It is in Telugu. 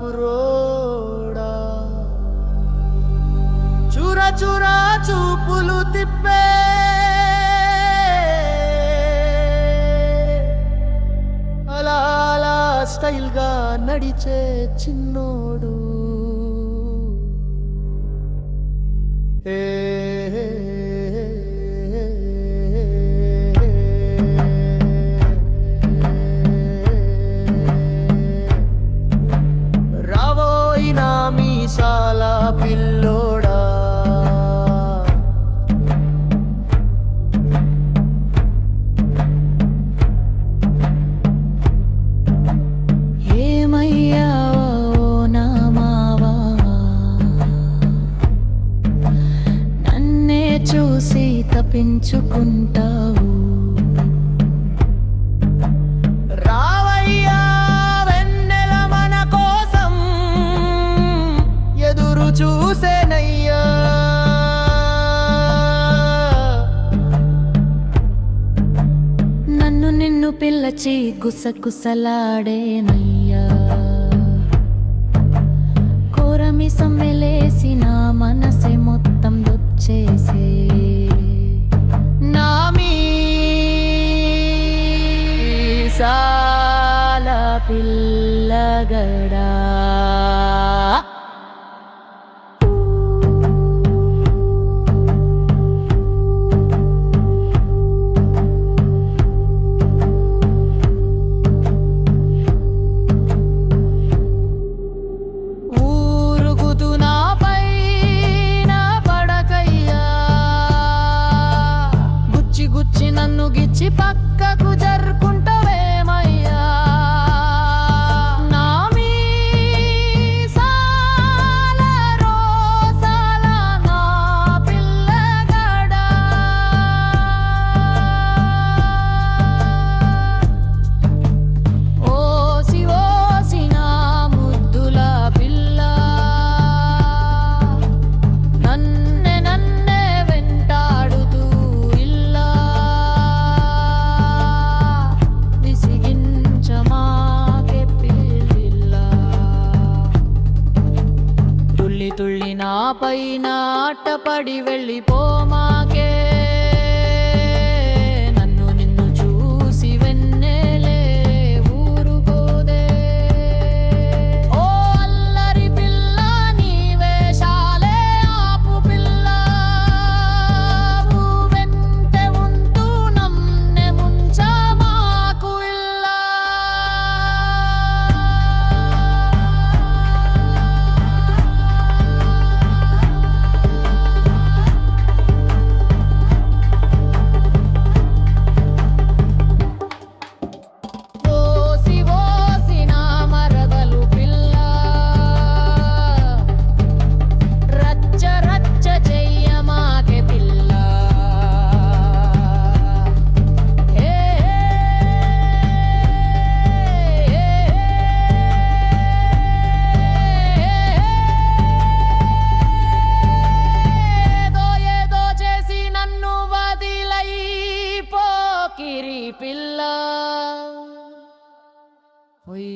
కురోడా చూర చూర చూపులు తిప్పే. అలా అలా స్టైల్గా నడిచే చిన్నోడు. ఏ పెంచుకుంటావు తప్పించుకుంటావు రావయ్యా వెన్నెల మన కోసం ఎదురు చూసేనయ్యా. నన్ను నిన్ను పిల్లచి గుసగుసలాడేనయ్యా. కోరమి సమ్మెలేసి నా మనసే మొత్తం దొచ్చేసే మీసాల పిల్లగడా. துள்ளி துள்ளி நா பை நாட்டபடி வெள்ளி போமா? ಕಿರಿ ಪಿಲ್ಲ ಹೊಯ್